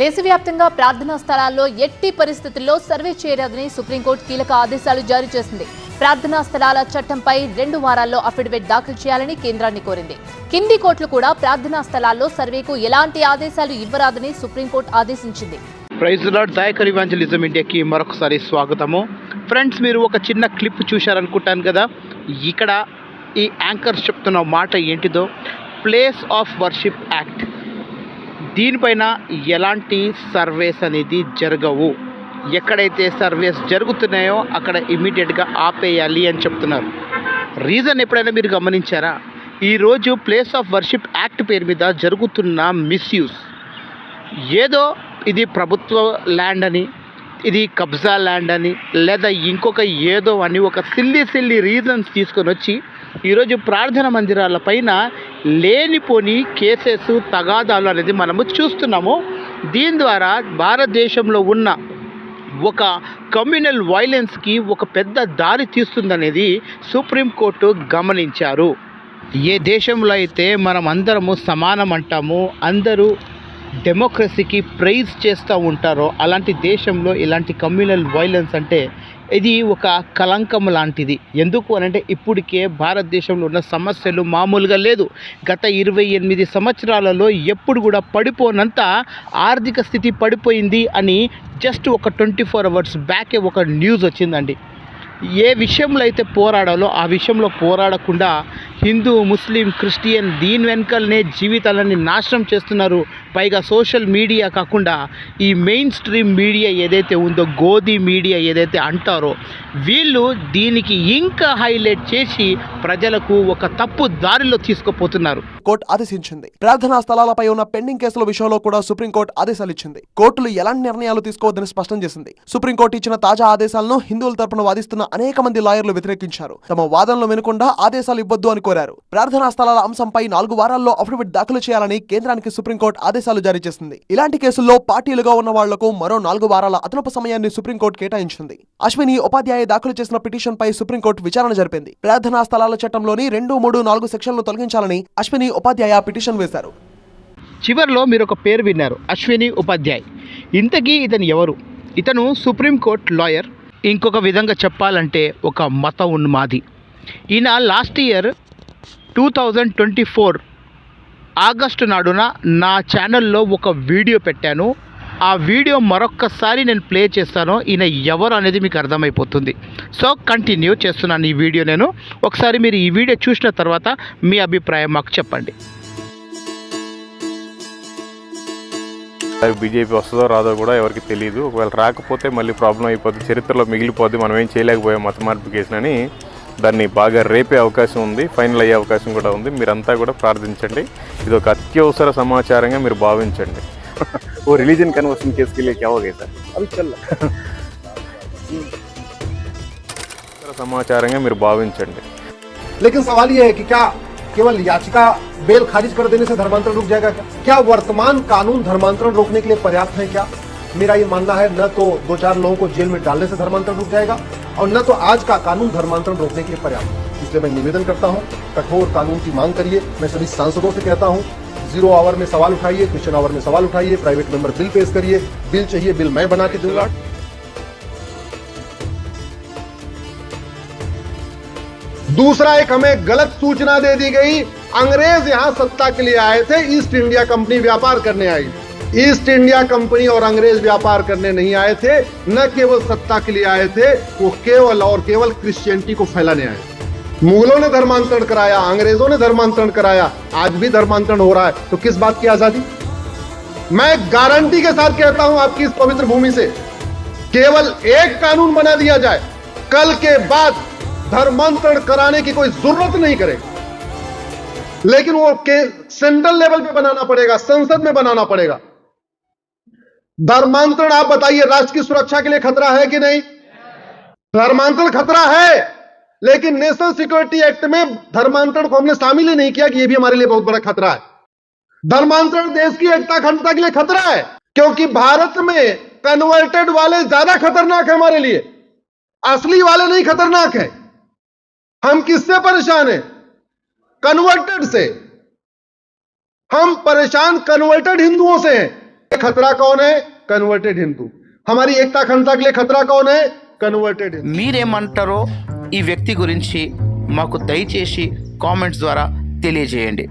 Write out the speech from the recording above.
దేశవ్యాప్తంగా ప్రార్థనా స్థలాల్లో ఎట్టి పరిస్థితుల్లో సర్వే చేయరాదని సుప్రీంకోర్టు కీలక ఆదేశాలు జారీ చేసింది. ప్రార్థనా స్థలాల చట్టంపై రెండు వారాల్లో అఫిడవిట్ దాఖలు చేయాలని కేంద్రాన్ని కోరింది. కింది కోర్టులు కూడా ప్రార్థనా స్థలాల్లో సర్వేకు ఎలాంటి ఆదేశాలు ఇవ్వరాదని సుప్రీంకోర్టు ఆదేశించింది. ప్రైజ్ లాడ్ దాయకర్ ఇవాంజలిజం ఇండియాకి మరొకసారి స్వాగతము. ఫ్రెండ్స్ మీరు ఒక చిన్న క్లిప్ చూశారనుకుంటాను కదా? ఇక్కడ ఈ యాంకర్స్ చెప్తున్న మాట ఏంటిదో? ప్లేస్ ఆఫ్ వర్షిప్ యాక్ట్ దీనిపైన ఎలాంటి సర్వేస్ అనేది జరగవు. ఎక్కడైతే సర్వేస్ జరుగుతున్నాయో అక్కడ ఇమీడియట్గా ఆపేయాలి అని చెప్తున్నారు. రీజన్ ఎప్పుడైనా మీరు గమనించారా? ఈరోజు ప్లేస్ ఆఫ్ వర్షిప్ యాక్ట్ పేరు మీద జరుగుతున్న మిస్యూస్. ఏదో ఇది ప్రభుత్వ ల్యాండ్ అని ఇది కబ్జా ల్యాండ్ అని లేదా ఇంకొక ఏదో అని ఒక సిల్లి సిల్లి రీజన్స్ తీసుకొని వచ్చి ఈరోజు ప్రార్థన మందిరాల పైన లేనిపోని కేసెస్ తగాదాలు అనేది మనము చూస్తున్నాము. దీని ద్వారా భారతదేశంలో ఉన్న ఒక కమ్యూనల్ వైలెన్స్కి ఒక పెద్ద దారి తీస్తుందనేది సుప్రీంకోర్టు గమనించారు. ఏ దేశంలో అయితే మనం అందరము సమానం అంటాము అందరూ డెమోక్రసీకి ప్రైజ్ చేస్తూ ఉంటారో అలాంటి దేశంలో ఇలాంటి కమ్యూనల్ వైలెన్స్ అంటే ఇది ఒక కలంకం లాంటిది. ఎందుకు అనంటే ఇప్పటికే భారతదేశంలో ఉన్న సమస్యలు మామూలుగా లేదు. గత ఇరవై ఎనిమిది సంవత్సరాలలో ఎప్పుడు కూడా పడిపోనంత ఆర్థిక స్థితి పడిపోయింది అని జస్ట్ ఒక ట్వంటీ ఫోర్ అవర్స్ బ్యాకే ఒక న్యూస్ వచ్చిందండి. ఏ విషయంలో అయితే పోరాడాలో ఆ విషయంలో పోరాడకుండా హిందూ ముస్లిం క్రిస్టియన్ దీని వెనకల్నే జీవితాలని నాశనం చేస్తున్నారు. పైగా సోషల్ మీడియా కాకుండా ఈ మెయిన్ స్ట్రీమ్ మీడియా ఏదైతే ఉందో గోధి మీడియా ఏదైతే అంటారో వీళ్ళు దీనికి ఇంకా హైలైట్ చేసి ప్రజలకు ఒక తప్పు దారిలో తీసుకుపోతున్నారు. కోర్టు ఆదేశించింది. ప్రార్థనా స్థలాలపై ఉన్న పెండింగ్ కేసుల విషయంలో కూడా సుప్రీంకోర్టు ఆదేశాలు ఇచ్చింది కోర్టులు ఎలాంటి నిర్ణయాలు తీసుకోవద్దని స్పష్టం చేసింది. సుప్రీంకోర్టు ఇచ్చిన తాజా ఆదేశాలను హిందువుల తరపున వాదిస్తున్న అనేక మంది లాయర్లు వ్యతిరేకించారు. తమ వాదనలు వినకుండా ఆదేశాలు ఇవ్వద్దు అని కోరారు. ప్రార్థనా స్థలాల అంశంపై నాలుగు వారాల్లో అఫిడవిట్ దాఖలు చేయాలని కేంద్రానికి సుప్రీంకోర్టు ఆదేశాలు జారీ చేసింది. ఇలాంటి కేసుల్లో పార్టీలుగా ఉన్న వాళ్ళకు మరో నాలుగు వారాల అదనపు సమయాన్ని సుప్రీంకోర్టు కేటాయించింది. అశ్విని ఉపాధ్యాయ దాఖలు చేసిన పిటిషన్ పై సుప్రీంకోర్టు విచారణ జరిపింది. ప్రార్థనా స్థలాల చట్టంలోని రెండు మూడు నాలుగు సెక్షన్లు తొలగించాలని అశ్విని ఉపాధ్యాయ పిటిషన్ వేశారు. చివరిలో మీరు ఒక పేరు విన్నారు అశ్విని ఉపాధ్యాయ్. ఇంతకీ ఇతను ఎవరు? ఇతను సుప్రీంకోర్టు లాయర్. ఇంకొక విధంగా చెప్పాలంటే ఒక మత ఉన్మాది ఈయన last year two thousand twenty four August నాడున నా ఛానల్లో ఒక వీడియో పెట్టాను. ఆ వీడియో మరొక్కసారి నేను ప్లే చేస్తాను ఈయన ఎవరు అనేది మీకు అర్థమైపోతుంది. సో కంటిన్యూ చేస్తున్నాను ఈ వీడియో నేను. ఒకసారి మీరు ఈ వీడియో చూసిన తర్వాత మీ అభిప్రాయం మాకు చెప్పండి. అది బీజేపీ వస్తుందో రాదో కూడా ఎవరికి తెలియదు ఒకవేళ రాకపోతే మళ్ళీ ప్రాబ్లం అయిపోద్ది చరిత్రలో మిగిలిపోద్ది మనం ఏం చేయలేకపోయాం మత మార్పు కేసునని. దాన్ని బాగా రేపే అవకాశం ఉంది ఫైనల్ అయ్యే అవకాశం కూడా ఉంది మీరంతా కూడా ప్రార్థించండి ఇది ఒక అత్యవసర సమాచారంగా మీరు భావించండి वो रिलीजन कन्वर्सन केस के लिए क्या हो गया सर అవి చల్ల అత్యవసర సమాచారంగా మీరు భావించండి लेकिन सवाल ये है कि क्या केवल याचिका बेल खारिज कर देने से धर्मांतरण रुक जाएगा क्या क्या वर्तमान कानून धर्मांतरण रोकने के लिए पर्याप्त है क्या मेरा ये मानना है न तो दो चार लोगों को जेल में डालने से धर्मांतरण रुक जाएगा और न तो आज का कानून धर्मांतरण रोकने के लिए पर्याप्त। इसलिए मैं निवेदन करता हूँ, कठोर कानून की मांग करिए। मैं सभी सांसदों से कहता हूँ, ज़ीरो आवर में सवाल उठाइए, क्वेश्चन आवर में सवाल उठाइए, प्राइवेट मेंबर बिल पेश करिए, बिल चाहिए, बिल मैं बना के दूँगा। दूसरा एक हमें गलत सूचना दे दी गई, अंग्रेज़ यहाँ सत्ता के लिए आए थे, ईस्ट इंडिया कंपनी व्यापार करने आई। ईस्ट इंडिया कंपनी और अंग्रेज़ व्यापार करने नहीं आए थे, न केवल सत्ता के लिए आए थे, वो केवल और केवल क्रिश्चियनिटी को फैलाने आए। मुगलों ने धर्मांतरण कराया, अंग्रेज़ों ने धर्मांतरण कराया, आज भी धर्मांतरण हो रहा है। तो किस बात की आज़ादी? मैं गारंटी के साथ कहता हूँ आपकी इस पवित्र भूमि से, केवल एक कानून बना दिया जाए, कल के बाद धर्मांतरण कराने की कोई ज़रूरत नहीं करेगी। लेकिन वो के, सेंट्रल लेवल पे बनाना पड़ेगा, संसद में बनाना पड़ेगा। धर्मांतरण, आप बताइए, राष्ट्र की सुरक्षा के लिए खतरा है कि नहीं? धर्मांतरण खतरा है, लेकिन नेशनल सिक्योरिटी एक्ट में धर्मांतरण को हमने शामिल ही नहीं किया कि यह भी हमारे लिए बहुत बड़ा खतरा है। धर्मांतरण देश की एकता, अखंडता के लिए खतरा है, क्योंकि भारत में कन्वर्टेड वाले ज़्यादा खतरनाक है हमारे लिए। असली वाले नहीं खतरनाक है। हम किससे परेशान हैं? कन्वर्टेड से। हम परेशान कन्वर्टेड हिंदुओं से हैं। खतरा कौन है कन्वर्टेड हिंदू हमारी एकता अखंडता के लिए खतरा कौन है कन्वर्टेड हिंदू మీరేమంటారో ఈ వ్యక్తి గురించి మాకు దయచేసి కామెంట్స్ ద్వారా తెలియజేయండి